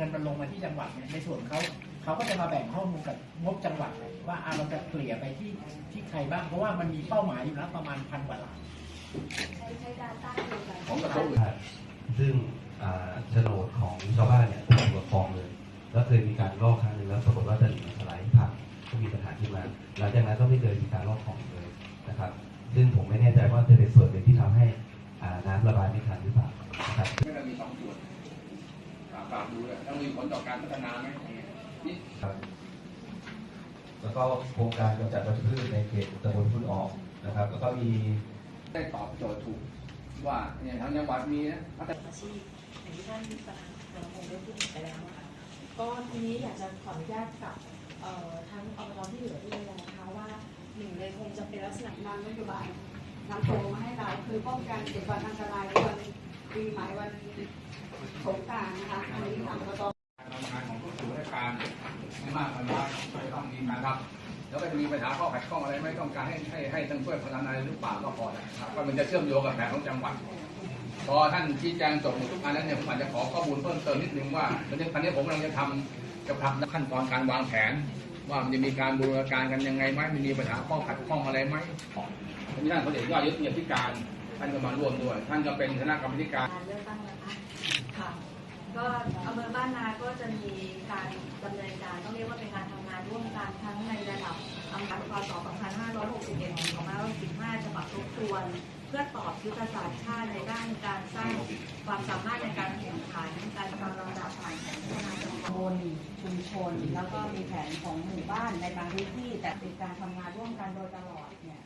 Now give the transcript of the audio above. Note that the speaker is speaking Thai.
เงินมันลงมาที่จังหวัดเนี่ยในส่วนเขาเขาก็จะมาแบ่งข้อมูลกับงบจังหวัดว่าอะเราจะเกลี่ยไปที่ที่ใครบ้างเพราะว่ามันมีเป้าหมายอยู่แล้วประมาณพันกว่าล้านใช้ใช้ดาต้าเดียวกันของกระทรวงอื่นซึ่งอ่าโฉนดของชาวบ้านเนี่ยถูกกับครองเลย แล้วเคยมีการลอกครั้งหนึ่งแล้วปรากฏว่าตลิ่งมันสไลด์พังก็มีปัญหาขึ้นมาหลังจากนั้นก็ไม่เคยมีการลอกคลองเลยนะครับ ซึ่งผมไม่แน่ใจว่าจะเป็นส่วนหนึ่งที่ทำให้อ่าน้ำระบายไม่ทันหรือเปล่านะครับไม่ได้มีสองส่วน ฝากฝากดูเลยต้องมีผลต่อการพัฒนาไหมนี่ครับแล้วก็โครงการกำจัดวัชพืชในเขตตำบลพุ่นออกนะครับ แล้วก็มีได้ตอบโจทย์ถูกว่าเนี่ยทางจังหวัดมีนะพัฒนาอาชีพอย่างที่ท่านประธานธนพงศ์ได้พูดไปแล้วนะคะก็ทีนี้อยากจะขออนุญาตกับเอ่อทั้งอบตที่เหลือด้วยนะคะว่าหนึ่งเลยคงจะเป็นลักษณะนำนโยบายนำโปรมาให้เราคือป้องกันเจ็ดวันอันตรายวัน ปีใหม่วันสงกรานต์นะคะอันนี้ทางอบตการทำงานของผู้สูงราชการไม่มากก็น้อยก็จะต้องมีการรับ แล้วก็จะมีปัญหาข้อขัดข้องอะไรไม่ต้องการให้ให้ให้ท่านช่วยพัฒนาหรือเปล่าก็พอนะครับก็มันจะเชื่อมโยงกับแผนของจังหวัดพอท่านชี้แจงจบหมดทุกอันแล้วเนี่ยผมอาจจะขอข้อมูลเพิ่มเติมนิดนึงว่าตอนนี้ตอนนี้ผมกำลังจะทำจะทำขั้นตอนการวางแผน ว่ามันจะมีการบูรณาการกันยังไงไหมมันมีปัญหาข้อขัดข้องอะไรไหมท่านท่านพลเอกยอดยุทธเนียธิการ ท่านก็มาร่วมด้วย ท่านก็เป็นคณะกรรมการการเลือกตั้งนะคะค่ะ ก็อำเภอบ้านนาก็จะมีการดำเนินการต้องเรียกว่าเป็นการทำงานร่วมกันทั้งในระดับอำเภอพศ2561ถึง2515ฉบับทบทวน เพื่อตอบยุทธศาสตร์ชาติในด้านการสร้างความสามารถในการแข่งขันการกำลังดับผ่านแผนพัฒนาจังหวัดตำบลชุมชน แล้วก็มีแผนของหมู่บ้านในบางพื้นที่แต่เป็นการทำงานร่วมกันโดยตลอดเนี่ย